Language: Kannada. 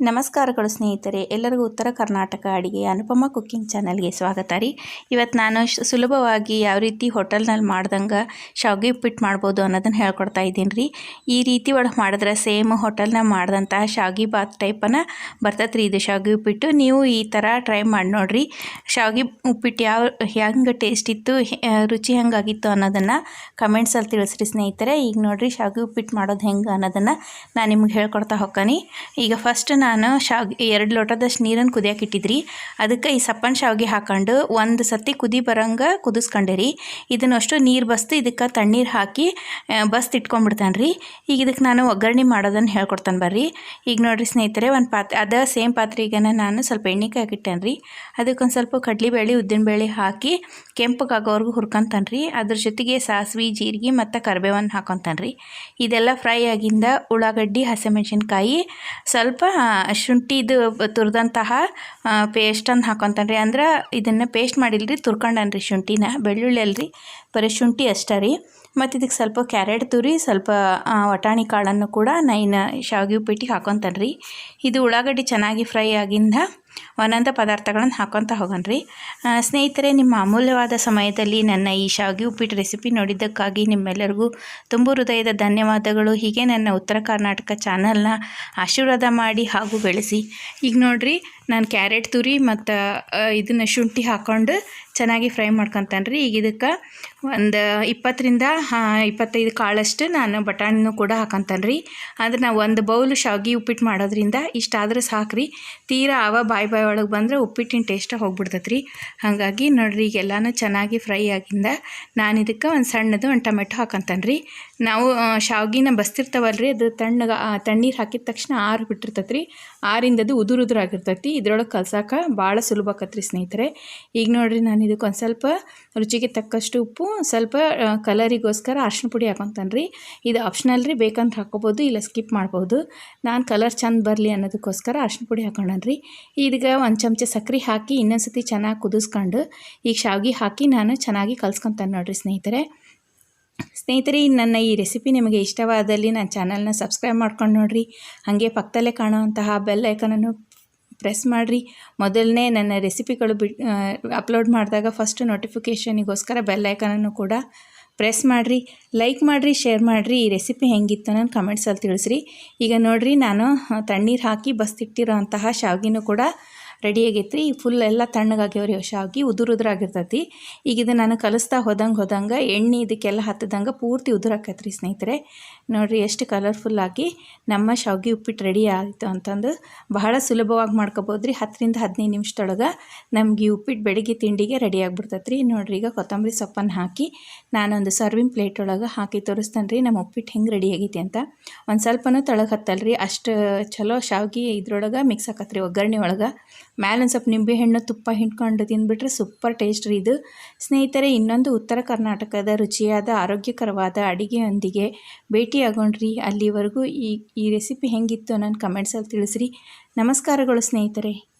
ನಮಸ್ಕಾರಗಳು ಸ್ನೇಹಿತರೆ, ಎಲ್ಲರಿಗೂ ಉತ್ತರ ಕರ್ನಾಟಕ ಅಡಿಗೆ ಅನುಪಮ ಕುಕ್ಕಿಂಗ್ ಚಾನಲ್ಗೆ ಸ್ವಾಗತ ರೀ. ಇವತ್ತು ನಾನು ಸುಲಭವಾಗಿ ಯಾವ ರೀತಿ ಹೋಟೆಲ್ನಲ್ಲಿ ಮಾಡ್ದಂಗೆ ಶಾವಿಗೆ ಉಪ್ಪಿಟ್ಟು ಮಾಡ್ಬೋದು ಅನ್ನೋದನ್ನು ಹೇಳ್ಕೊಡ್ತಾ ಇದ್ದೀನಿ ರೀ. ಈ ರೀತಿ ಒಳಗೆ ಮಾಡಿದ್ರೆ ಸೇಮ್ ಹೋಟೆಲ್ನಾಗ ಮಾಡಿದಂತಹ ಶಾವಿಗೆ ಬಾತ್ ಟೈಪನ್ನು ಬರ್ತೈತೆ ರೀ ಇದು ಶಾವಿಗೆ ಉಪ್ಪಿಟ್ಟು. ನೀವು ಈ ಥರ ಟ್ರೈ ಮಾಡಿ ನೋಡಿರಿ. ಶಾವಿಗೆ ಉಪ್ಪಿಟ್ಟು ಯಾವ ಹೆಂಗೆ ಟೇಸ್ಟ್ ಇತ್ತು ರುಚಿ ಹೆಂಗಾಗಿತ್ತು ಅನ್ನೋದನ್ನು ಕಮೆಂಟ್ಸಲ್ಲಿ ತಿಳಿಸ್ರಿ ಸ್ನೇಹಿತರೆ. ಈಗ ನೋಡಿರಿ ಶಾವಿಗೆ ಉಪ್ಪಿಟ್ಟು ಮಾಡೋದು ಹೆಂಗೆ ಅನ್ನೋದನ್ನು ನಾನು ನಿಮ್ಗೆ ಹೇಳ್ಕೊಡ್ತಾ ಹೋಗ್ತೀನಿ. ಈಗ ಫಸ್ಟ್ ನಾನು ಶಾವ್ ಎರಡು ಲೋಟದಷ್ಟು ನೀರನ್ನು ಕುದಿಯಕ್ಕೆ ಇಟ್ಟಿದ್ರಿ. ಅದಕ್ಕೆ ಈ ಸಪ್ಪನ ಶಾವಿಗೆ ಹಾಕೊಂಡು ಒಂದು ಸತಿ ಕುದಿ ಬರಂಗೆ ಕುದಿಸ್ಕೊಂಡೆ ರೀ ಇದನ್ನಷ್ಟು ನೀರು ಬಸ್ತು, ಇದಕ್ಕೆ ತಣ್ಣೀರು ಹಾಕಿ ಬಸ್ತು ಇಟ್ಕೊಂಡ್ಬಿಡ್ತಾನೆ ರೀ ಈಗ ಇದಕ್ಕೆ ನಾನು ಒಗ್ಗರಣೆ ಮಾಡೋದನ್ನು ಹೇಳ್ಕೊಡ್ತಾನೆ ಬರ್ರಿ. ಈಗ ನೋಡಿರಿ ಸ್ನೇಹಿತರೆ, ಒಂದು ಪಾತ್ರೆ ಅದ ಸೇಮ್ ಪಾತ್ರೆಗೆ ನಾನು ಸ್ವಲ್ಪ ಎಣ್ಣೆ ಹಾಕಿಟ್ಟೇನೆ ರೀ ಅದಕ್ಕೊಂದು ಸ್ವಲ್ಪ ಉದ್ದಿನ ಬೇಳಿ ಹಾಕಿ ಕೆಂಪಗಾಗೋವರೆಗೂ ಹುರ್ಕೊಂತಾನೆ ರೀ ಅದ್ರ ಜೊತೆಗೆ ಸಾಸಿವೆ, ಜೀರಿಗೆ ಮತ್ತು ಕರಿಬೇವನ್ನು ಹಾಕೊತಾನೆ ರೀ ಇದೆಲ್ಲ ಫ್ರೈ ಆಗಿಂದ ಉಳ್ಳಾಗಡ್ಡಿ, ಹಸಿಮೆಣ್ಸಿನ್ಕಾಯಿ, ಸ್ವಲ್ಪ ಶುಂಠಿದು ತುರಿದಂತಹ ಪೇಸ್ಟನ್ನು ಹಾಕೊತಾನೆ ರೀ ಅಂದ್ರೆ ಇದನ್ನು ಪೇಸ್ಟ್ ಮಾಡಿಲ್ರಿ, ತುರ್ಕೊಂಡನ್ರಿ ಶುಂಠಿನ. ಬೆಳ್ಳುಳ್ಳಿ ಅಲ್ರಿ, ಬರೀ ಶುಂಠಿ ಅಷ್ಟೇ ರೀ. ಮತ್ತು ಇದಕ್ಕೆ ಸ್ವಲ್ಪ ಕ್ಯಾರೆಟ್ ತುರಿ, ಸ್ವಲ್ಪ ವಟಾಣಿ ಕಾಳನ್ನು ಕೂಡ ನೈನ್ ಶಾವಿಗೆ ಉಪ್ಪಿಟ್ಟಿಗೆ ಹಾಕೊತಾನೆ ರೀ ಇದು ಉಳ್ಳಾಗಡ್ಡಿ ಚೆನ್ನಾಗಿ ಫ್ರೈ ಆಗಿಂದ ಒಂದೊಂದು ಪದಾರ್ಥಗಳನ್ನು ಹಾಕೊತ ಹೋಗೋಣ ರೀ ಸ್ನೇಹಿತರೆ, ನಿಮ್ಮ ಅಮೂಲ್ಯವಾದ ಸಮಯದಲ್ಲಿ ನನ್ನ ಈ ಶಾವಿಗೆ ಉಪ್ಪಿಟ್ಟು ರೆಸಿಪಿ ನೋಡಿದ್ದಕ್ಕಾಗಿ ನಿಮ್ಮೆಲ್ಲರಿಗೂ ತುಂಬ ಹೃದಯದ ಧನ್ಯವಾದಗಳು. ಹೀಗೆ ನನ್ನ ಉತ್ತರ ಕರ್ನಾಟಕ ಚಾನಲ್ನ ಆಶೀರ್ವಾದ ಮಾಡಿ ಹಾಗೂ ಬೆಳೆಸಿ. ಈಗ ನೋಡಿರಿ, ನಾನು ಕ್ಯಾರೆಟ್ ತುರಿ ಮತ್ತು ಇದನ್ನು ಶುಂಠಿ ಹಾಕ್ಕೊಂಡು ಚೆನ್ನಾಗಿ ಫ್ರೈ ಮಾಡ್ಕೊತಾನೆ ಈಗ ಇದಕ್ಕೆ ಒಂದು ಇಪ್ಪತ್ತರಿಂದ ಇಪ್ಪತ್ತೈದು ಕಾಳಷ್ಟು ನಾನು ಬಟಾಣಿನೂ ಕೂಡ ಹಾಕೊತಾನೆ ರೀ ಅಂದ್ರೆ ನಾವು ಒಂದು ಬೌಲ್ ಶಾವಿಗೆ ಉಪ್ಪಿಟ್ಟು ಮಾಡೋದ್ರಿಂದ ಇಷ್ಟಾದರೂ ಸಾಕ್ರಿ. ತೀರಾ ಅವ ಬಾಯಿ ಬಾಯಿ ಒಳಗೆ ಬಂದರೆ ಉಪ್ಪಿಟ್ಟಿನ ಟೇಸ್ಟ ಹೋಗ್ಬಿಡ್ತೈತೆ ರೀ ಹಾಗಾಗಿ ನೋಡ್ರಿ ಈಗ ಎಲ್ಲಾನು ಚೆನ್ನಾಗಿ ಫ್ರೈ ಆಗಿಂದ ನಾನು ಇದಕ್ಕೆ ಒಂದು ಸಣ್ಣದು ಒಂದು ಟೊಮೆಟೊ ಹಾಕಂತಾನೆ ರೀ ನಾವು ಶಾವ್ಗಿನ ಬಸ್ತಿರ್ತಾವಲ್ಲ ರೀ ಅದು ತಣ್ಣಗೆ ತಣ್ಣೀರು ಹಾಕಿದ ತಕ್ಷಣ ಆರು ಬಿಟ್ಟಿರ್ತೈತೆ ರೀ ಆರಿಂದ ಅದು ಉದುರು ಉದುರಾಗಿರ್ತೈತಿ ಇದ್ರೊಳಗೆ ಕಲ್ಸಕ್ಕೆ ಭಾಳ ಸುಲಭ ಆಕತ್ರಿ ಸ್ನೇಹಿತರೆ. ಈಗ ನೋಡಿರಿ, ನಾನು ಇದಕ್ಕೆ ಒಂದು ಸ್ವಲ್ಪ ರುಚಿಗೆ ತಕ್ಕಷ್ಟು ಉಪ್ಪು ಸ್ವಲ್ಪ ಕಲರಿಗೋಸ್ಕರ ಅರ್ಶಿನ ಪುಡಿ ಹಾಕೊತಾನೆ ರೀ ಇದು ಆಪ್ಷನಲ್ ರೀ, ಬೇಕಂತ ಹಾಕೋಬೋದು, ಇಲ್ಲ ಸ್ಕಿಪ್ ಮಾಡ್ಬೋದು. ನಾನು ಕಲರ್ ಚಂದ ಬರಲಿ ಅನ್ನೋದಕ್ಕೋಸ್ಕರ ಅರ್ಶಿನ ಪುಡಿ ಹಾಕೊಂಡ್ರಿ ರೀ ಇದಕ್ಕೆ ಒಂದು ಚಮಚ ಸಕ್ಕರೆ ಹಾಕಿ ಇನ್ನೊಂದು ಸತಿ ಚೆನ್ನಾಗಿ ಕುದಿಸ್ಕೊಂಡು ಈಗ ಶಾವಿಗೆ ಹಾಕಿ ನಾನು ಚೆನ್ನಾಗಿ ಕಲ್ಸ್ಕೊತಾನೆ ನೋಡಿರಿ ಸ್ನೇಹಿತರೆ. ಸ್ನೇಹಿತರೆ, ನನ್ನ ಈ ರೆಸಿಪಿ ನಿಮಗೆ ಇಷ್ಟವಾದಲ್ಲಿ ನನ್ನ ಚಾನಲ್ನ ಸಬ್ಸ್ಕ್ರೈಬ್ ಮಾಡ್ಕೊಂಡು ನೋಡಿರಿ. ಹಾಗೆ ಪಕ್ಕದಲ್ಲೇ ಕಾಣುವಂತಹ ಬೆಲ್ ಐಕನನ್ನು ಪ್ರೆಸ್ ಮಾಡಿರಿ. ಮೊದಲನೇ ನನ್ನ ರೆಸಿಪಿಗಳು ಬಿ ಅಪ್ಲೋಡ್ ಮಾಡಿದಾಗ ಫಸ್ಟ್ ನೋಟಿಫಿಕೇಷನಿಗೋಸ್ಕರ ಬೆಲ್ ಐಕನನ್ನು ಕೂಡ ಪ್ರೆಸ್ ಮಾಡಿರಿ ಲೈಕ್ ಮಾಡಿರಿ ಶೇರ್ ಮಾಡಿರಿ. ಈ ರೆಸಿಪಿ ಹೆಂಗಿತ್ತು ನನ್ನ ಕಮೆಂಟ್ಸಲ್ಲಿ ತಿಳಿಸ್ರಿ. ಈಗ ನೋಡಿರಿ, ನಾನು ತಣ್ಣೀರು ಹಾಕಿ ಬಸ್ತಿಟ್ಟಿರೋ ಅಂತಹ ಶಾವ್ಗಿನೂ ಕೂಡ ರೆಡಿ ಆಗೈತೆ ರೀ ಫುಲ್ ಎಲ್ಲ ತಣ್ಣಗಾಗ್ಯವ್ರಿ ಶಾವಿಗೆ ಉದುರು ಉದುರಾಗಿರ್ತೈತಿ ಈಗ ಇದು ನಾನು ಕಲಿಸ್ತಾ ಹೋದಂಗೆ ಹೋದಂಗೆ ಎಣ್ಣೆ ಇದಕ್ಕೆಲ್ಲ ಹತ್ತದಂಗೆ ಪೂರ್ತಿ ಉದುರಾಕೈತೆ ರೀ ಸ್ನೇಹಿತರೆ. ನೋಡಿರಿ ಎಷ್ಟು ಕಲರ್ಫುಲ್ ಆಗಿ ನಮ್ಮ ಶಾವಿಗೆ ಉಪ್ಪಿಟ್ಟು ರೆಡಿ ಆಯಿತು ಅಂತಂದು ಬಹಳ ಸುಲಭವಾಗಿ ಮಾಡ್ಕೋಬೋದು ರೀ ಹತ್ತರಿಂದ ಹದಿನೈದು ನಿಮಿಷದೊಳಗೆ ನಮಗೆ ಉಪ್ಪಿಟ್ಟು ಬೆಳಗ್ಗೆ ತಿಂಡಿಗೆ ರೆಡಿ ರೀ ನೋಡಿರಿ ಈಗ ಕೊತ್ತಂಬರಿ ಸೊಪ್ಪನ್ನು ಹಾಕಿ ನಾನೊಂದು ಸರ್ವಿಂಗ್ ಪ್ಲೇಟ್ ಒಳಗೆ ಹಾಕಿ ತೋರಿಸ್ತಾನೆ ರೀ ನಮ್ಮ ಉಪ್ಪಿಟ್ಟು ಹೆಂಗೆ ರೆಡಿ ಆಗೈತಿ ಅಂತ. ಒಂದು ಸ್ವಲ್ಪನೂ ತಳಗೆ ಹತ್ತಲ್ಲ ರೀ ಅಷ್ಟು ಚಲೋ ಶಾವಿಗೆ ಇದ್ರೊಳಗೆ ಮಿಕ್ಸ್ ಹಾಕತ್ರಿ ಒಗ್ಗರಣೆ ಒಳಗೆ. ಮ್ಯಾಲೊಂದು ಸ್ವಲ್ಪ ನಿಂಬೆಹಣ್ಣು ತುಪ್ಪ ಹಿಂಡ್ಕೊಂಡು ತಿಂದುಬಿಟ್ರೆ ಸೂಪರ್ ಟೇಸ್ಟ್ ರೀ ಇದು. ಸ್ನೇಹಿತರೆ, ಇನ್ನೊಂದು ಉತ್ತರ ಕರ್ನಾಟಕದ ರುಚಿಯಾದ, ಆರೋಗ್ಯಕರವಾದ ಅಡಿಗೆಯೊಂದಿಗೆ ಭೇಟಿಯಾಗೋಣ್ರಿ. ಅಲ್ಲಿವರೆಗೂ ಈ ಈ ರೆಸಿಪಿ ಹೆಂಗಿತ್ತು ನನ್ನ ಕಮೆಂಟ್ಸಲ್ಲಿ ತಿಳಿಸ್ರಿ. ನಮಸ್ಕಾರಗಳು ಸ್ನೇಹಿತರೆ.